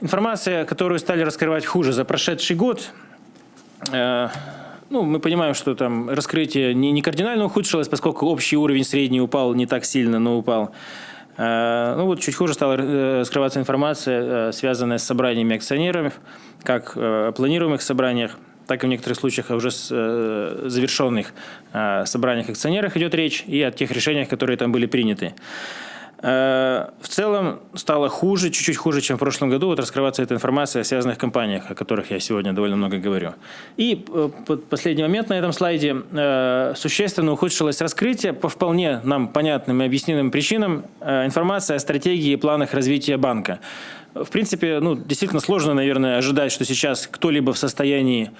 Информация, которую стали раскрывать хуже за прошедший год, э, ну, мы понимаем, что там раскрытие не, не кардинально ухудшилось, поскольку общий уровень средний упал не так сильно, но упал. Э, ну вот чуть хуже стала э, скрываться информация, э, связанная с собраниями акционеров, как о планируемых собраниях, так и в некоторых случаях уже с завершенных собраниях акционеров идет речь и о тех решениях, которые там были приняты. Э, в целом стало хуже, чуть-чуть хуже, чем в прошлом году, вот раскрываться эта информация о связанных компаниях, о которых я сегодня довольно много говорю. И э, последний момент на этом слайде. Э, существенно ухудшилось раскрытие по вполне нам понятным и объяснимым причинам информация о стратегии и планах развития банка. В принципе, ну, действительно сложно, наверное, ожидать, что сейчас кто-либо в состоянии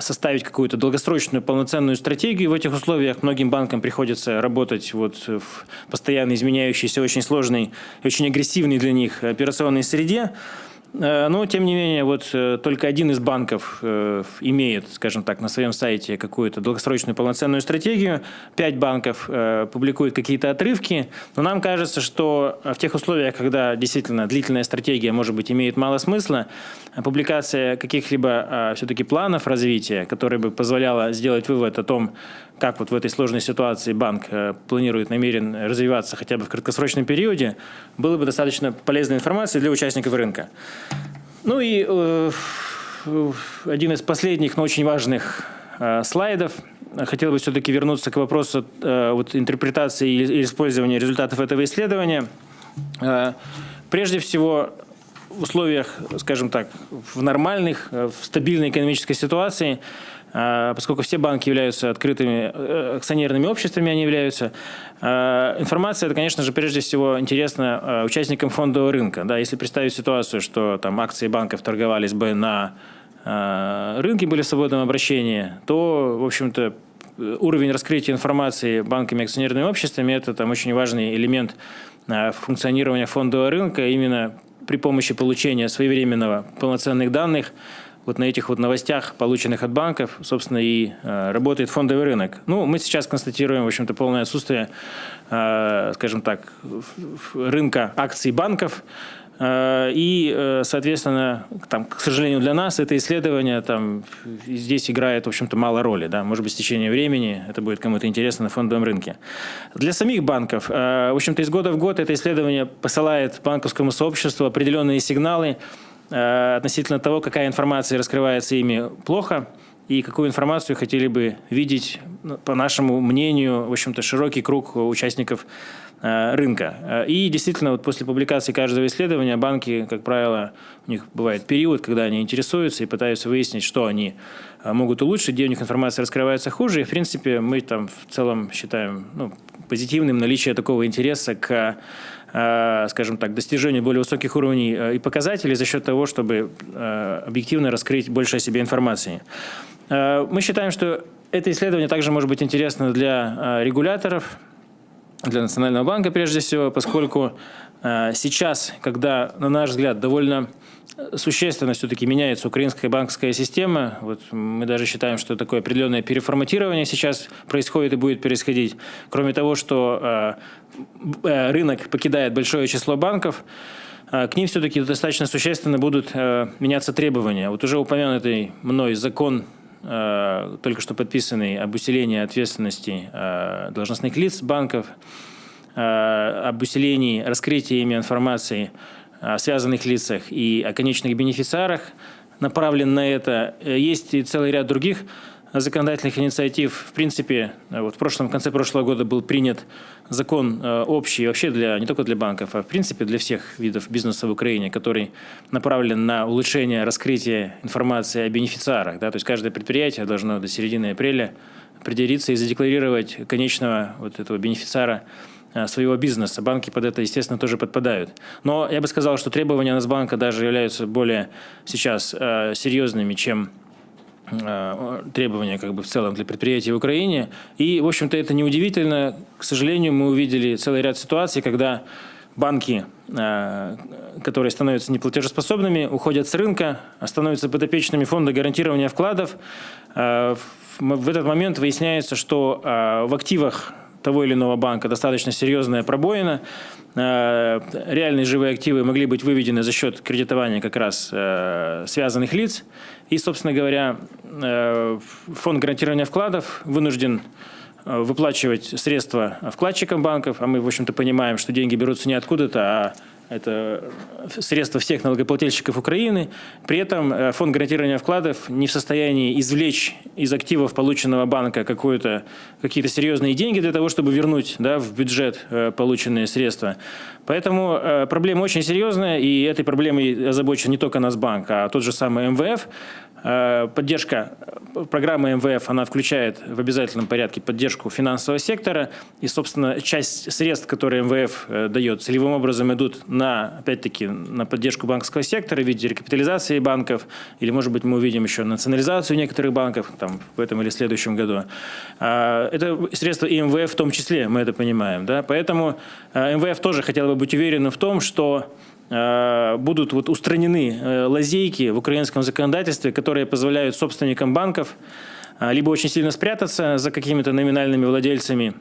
составить какую-то долгосрочную полноценную стратегию. В этих условиях многим банкам приходится работать вот в постоянно изменяющейся, очень сложной, очень агрессивной для них операционной среде. Э, но, тем не менее, вот э, только один из банков э, имеет, скажем так, на своем сайте какую-то долгосрочную полноценную стратегию. Пять банков публикуют какие-то отрывки. Но нам кажется, что в тех условиях, когда действительно длительная стратегия, может быть, имеет мало смысла, публикация каких-либо все-таки планов развития, которые бы позволяла сделать вывод о том, как вот в этой сложной ситуации банк э, планирует, намерен развиваться хотя бы в краткосрочном периоде, было бы достаточно полезной информации для участников рынка. Ну и э, один из последних, но очень важных э, слайдов. Хотел бы все-таки вернуться к вопросу э, вот, интерпретации и использования результатов этого исследования. Э, прежде всего, в условиях, скажем так, в нормальных, э, в стабильной экономической ситуации – поскольку все банки являются открытыми э, акционерными обществами, они являются. А, информация, это, конечно же, прежде всего интересна а, участникам фондового рынка. Да, если представить ситуацию, что там акции банков торговались бы на рынке, были в свободном обращении, то, в общем-то, уровень раскрытия информации банками и акционерными обществами – это там очень важный элемент функционирования фондового рынка. Именно при помощи получения своевременного полноценных данных – вот на этих вот новостях, полученных от банков, собственно, и э, работает фондовый рынок. Ну, мы сейчас констатируем, в общем-то, полное отсутствие, э, скажем так, рынка акций банков. Э, и, э, соответственно, там, к сожалению, для нас это исследование там, здесь играет, в общем-то, мало роли. Да? Может быть, с течением времени это будет кому-то интересно на фондовом рынке. Для самих банков, э, в общем-то, из года в год это исследование посылает банковскому сообществу определенные сигналы, относительно того, какая информация раскрывается ими плохо и какую информацию хотели бы видеть, ну, по нашему мнению, в общем-то, широкий круг участников э, рынка. Э, и действительно, вот после публикации каждого исследования банки, как правило, у них бывает период, когда они интересуются и пытаются выяснить, что они могут улучшить, где у них информация раскрывается хуже. И, в принципе, мы там в целом считаем ну, позитивным наличие такого интереса к Э, скажем так, достижению более высоких уровней э, и показателей за счет того, чтобы э, объективно раскрыть больше о себе информации. Мы считаем, что это исследование также может быть интересно для регуляторов, для Национального банка прежде всего, поскольку сейчас, когда, на наш взгляд, довольно существенно все-таки меняется украинская банковская система. Вот мы даже считаем, что такое определенное переформатирование сейчас происходит и будет происходить. Кроме того, что э, э, рынок покидает большое число банков, э, к ним все-таки достаточно существенно будут меняться требования. Вот уже упомянутый мной закон только что подписанный об усилении ответственности должностных лиц банков, об усилении раскрытия ими информации о связанных лицах и о конечных бенефициарах направлен на это. Есть и целый ряд других законодательных инициатив. В принципе, вот в прошлом в конце прошлого года был принят закон э, общий вообще для не только для банков, а в принципе для всех видов бизнеса в Украине, который направлен на улучшение раскрытия информации о бенефициарах. Да? То есть каждое предприятие должно до середины апреля определиться и задекларировать конечного вот этого бенефициара Э, своего бизнеса. Банки под это, естественно, тоже подпадают. Но я бы сказал, что требования Нацбанка даже являются более сейчас э, серьезными, чем э, требования как бы в целом для предприятий в Украине. И, в общем-то, это неудивительно. К сожалению, мы увидели целый ряд ситуаций, когда банки, которые становятся неплатежеспособными, уходят с рынка, становятся подопечными фонда гарантирования вкладов. В этот момент выясняется, что в активах того или иного банка достаточно серьезная пробоина. Э, реальные живые активы могли быть выведены за счет кредитования как раз э, связанных лиц. И, собственно говоря, э, фонд гарантирования вкладов вынужден выплачивать средства вкладчикам банков, а мы, в общем-то, понимаем, что деньги берутся не откуда-то, а это средства всех налогоплательщиков Украины. При этом э, фонд гарантирования вкладов не в состоянии извлечь из активов полученного банка какие-то серьезные деньги для того, чтобы вернуть да, в бюджет э, полученные средства. Поэтому э, проблема очень серьезная, и этой проблемой озабочен не только Нацбанк, а тот же самый МВФ. Поддержка программы МВФ, она включает в обязательном порядке поддержку финансового сектора, и, собственно, часть средств, которые МВФ дает, целевым образом идут на, опять-таки, на поддержку банковского сектора в виде рекапитализации банков, или, может быть, мы увидим еще национализацию некоторых банков там, в этом или следующем году. А, это средства и МВФ в том числе, мы это понимаем. Да? Поэтому а, МВФ тоже хотел бы быть уверенным в том, что будут вот устранены э, лазейки в украинском законодательстве, которые позволяют собственникам банков либо очень сильно спрятаться за какими-то номинальными владельцами,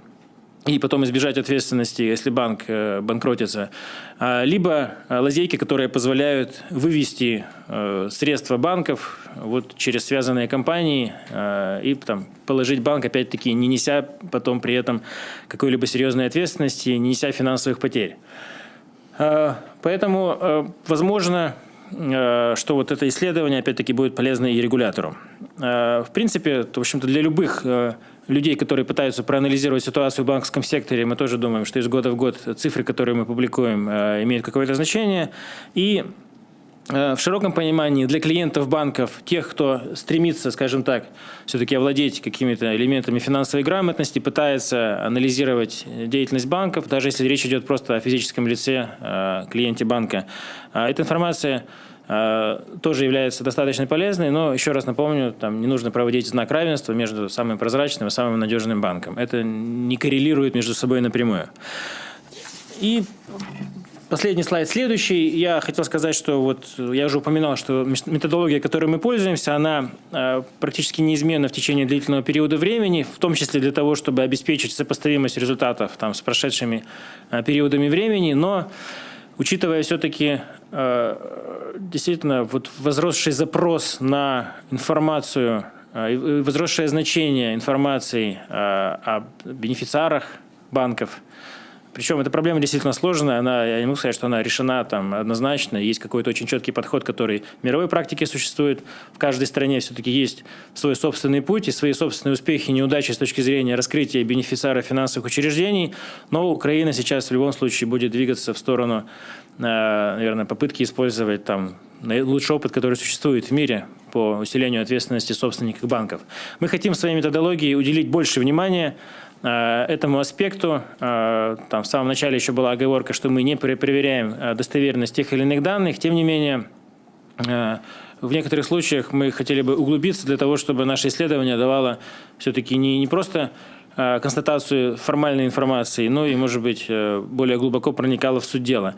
и потом избежать ответственности, если банк э, банкротится, а, либо э, лазейки, которые позволяют вывести э, средства банков вот через связанные компании и там, положить банк, опять-таки, не неся потом при этом какой-либо серьезной ответственности, не неся финансовых потерь. Поэтому, возможно, что вот это исследование, опять-таки, будет полезно и регулятору. В принципе, в общем-то, для любых людей, которые пытаются проанализировать ситуацию в банковском секторе, мы тоже думаем, что из года в год цифры, которые мы публикуем, э, имеют какое-то значение. И э, в широком понимании для клиентов банков, тех, кто стремится, скажем так, все-таки овладеть какими-то элементами финансовой грамотности, пытается анализировать деятельность банков, даже если речь идет просто о физическом лице, э, клиенте банка, эта информация Э, тоже является достаточно полезной, но еще раз напомню, там не нужно проводить знак равенства между самым прозрачным и самым надежным банком. Это не коррелирует между собой напрямую. И Последний слайд следующий. Я хотел сказать, что вот я уже упоминал, что методология, которой мы пользуемся, она э, практически неизменна в течение длительного периода времени, в том числе для того, чтобы обеспечить сопоставимость результатов там, с прошедшими э, периодами времени, но учитывая все-таки э, действительно вот возросший запрос на информацию возросшее значение информации о бенефициарах банков – причем эта проблема действительно сложная, она, я не могу сказать, что она решена там однозначно, есть какой-то очень четкий подход, который в мировой практике существует. В каждой стране все-таки есть свой собственный путь и свои собственные успехи и неудачи с точки зрения раскрытия бенефициара финансовых учреждений, но Украина сейчас в любом случае будет двигаться в сторону, э, наверное, попытки использовать там лучший опыт, который существует в мире по усилению ответственности собственников банков. Мы хотим своей методологии уделить больше внимания этому аспекту. Э, там в самом начале еще была оговорка, что мы не проверяем э, достоверность тех или иных данных. Тем не менее, в некоторых случаях мы хотели бы углубиться для того, чтобы наше исследование давало все-таки не, не просто констатацию формальной информации, но и, может быть, более глубоко проникало в суть дела.